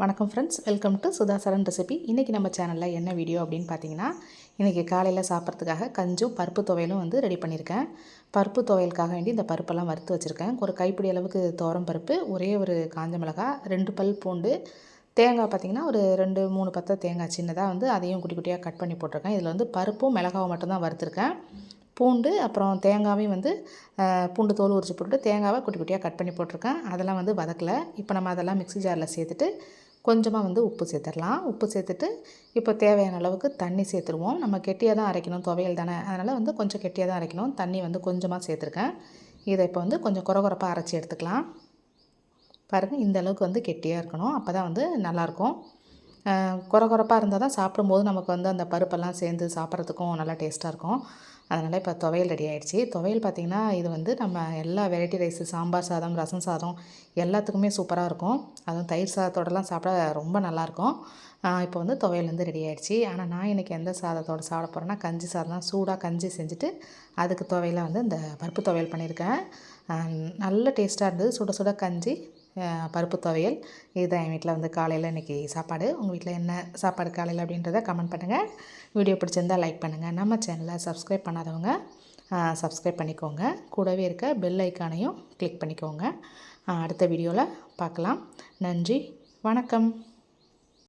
வணக்கம் friends welcome to Sudhasaran recipe இன்றைக்கி நம்ம சேனலில் என்ன வீடியோ அப்படின்னு பார்த்தீங்கன்னா இன்றைக்கி காலையில் சாப்பிட்றதுக்காக கஞ்சும் பருப்பு துவையலும் வந்து ரெடி பண்ணியிருக்கேன் பருப்பு துவையலுக்காக வேண்டி இந்த பருப்பெல்லாம் வறுத்து வச்சுருக்கேன். ஒரு கைப்பிடி அளவுக்கு தோரம் பருப்பு ஒரே ஒரு காஞ்ச மிளகாய் ரெண்டு பல் பூண்டு தேங்காய் பார்த்திங்கன்னா ஒரு ரெண்டு மூணு பத்தை தேங்காய் சின்னதாக வந்து அதையும் குட்டி குட்டியாக கட் பண்ணி போட்டிருக்கேன். இதில் வந்து பருப்பும் மிளகாவும் மட்டும்தான் வறுத்துருக்கேன். பூண்டு அப்புறம் தேங்காவையும் வந்து பூண்டு தோல் உரிச்சு போட்டுட்டு தேங்காவை குட்டி குட்டியாக கட் பண்ணி போட்டிருக்கேன். அதெல்லாம் வந்து வதக்கலை. இப்போ நம்ம அதெல்லாம் மிக்ஸி ஜாரில் சேர்த்துட்டு கொஞ்சமாக வந்து உப்பு சேர்த்துடலாம். உப்பு சேர்த்துட்டு இப்போ தேவையான அளவுக்கு தண்ணி சேர்த்துருவோம். நம்ம கெட்டியாக தான் அரைக்கணும். துவையல் தானே. அதனால் வந்து கொஞ்சம் கெட்டியாக தான் அரைக்கணும். தண்ணி வந்து கொஞ்சமாக சேர்த்துருக்கேன். இதை இப்போ வந்து கொஞ்சம் குறகுறப்பாக அரைச்சி எடுத்துக்கலாம். பாருங்கள் இந்த அளவுக்கு வந்து கெட்டியாக இருக்கணும். அப்போ தான் வந்து நல்லாயிருக்கும். குறகுறப்பாக இருந்தால் தான் சாப்பிடும்போது நமக்கு வந்து அந்த பருப்பெல்லாம் சேர்ந்து சாப்பிட்றதுக்கும் நல்லா டேஸ்ட்டாக இருக்கும். அதனால் இப்போ துவையல் ரெடி ஆகிடுச்சி துவையல் பார்த்திங்கன்னா இது வந்து நம்ம எல்லா வெரைட்டி ரைஸு சாம்பார் சாதம் ரசம் சாதம் எல்லாத்துக்குமே சூப்பராக இருக்கும். அதுவும் தயிர் சாதத்தோடலாம் சாப்பிட ரொம்ப நல்லாயிருக்கும் இப்போ வந்து துவையல் வந்து ரெடி ஆகிடுச்சி ஆனால் நான் இன்றைக்கி எந்த சாதத்தோடு சாப்பிட போகிறேன்னா கஞ்சி சாதம் தான். சூடாக கஞ்சி செஞ்சுட்டு அதுக்கு துவையலாக வந்து இந்த பருப்பு துவையல் பண்ணியிருக்கேன். நல்ல டேஸ்ட்டாக இருந்தது. சுட சுட கஞ்சி பருப்பு துவையல். இதுதான் என் வீட்டில் வந்து காலையில் இன்றைக்கி சாப்பாடு. உங்கள் வீட்டில் என்ன சாப்பாடு காலையில் அப்படின்றத கமெண்ட் பண்ணுங்கள் வீடியோ பிடிச்சிருந்தால் லைக் பண்ணுங்கள் நம்ம சேனலை சப்ஸ்கிரைப் பண்ணாதவங்க சப்ஸ்கிரைப் பண்ணிக்கோங்க. கூடவே இருக்க பெல் ஐக்கானையும் கிளிக் பண்ணிக்கோங்க. அடுத்த வீடியோவில் பார்க்கலாம். நன்றி. வணக்கம்.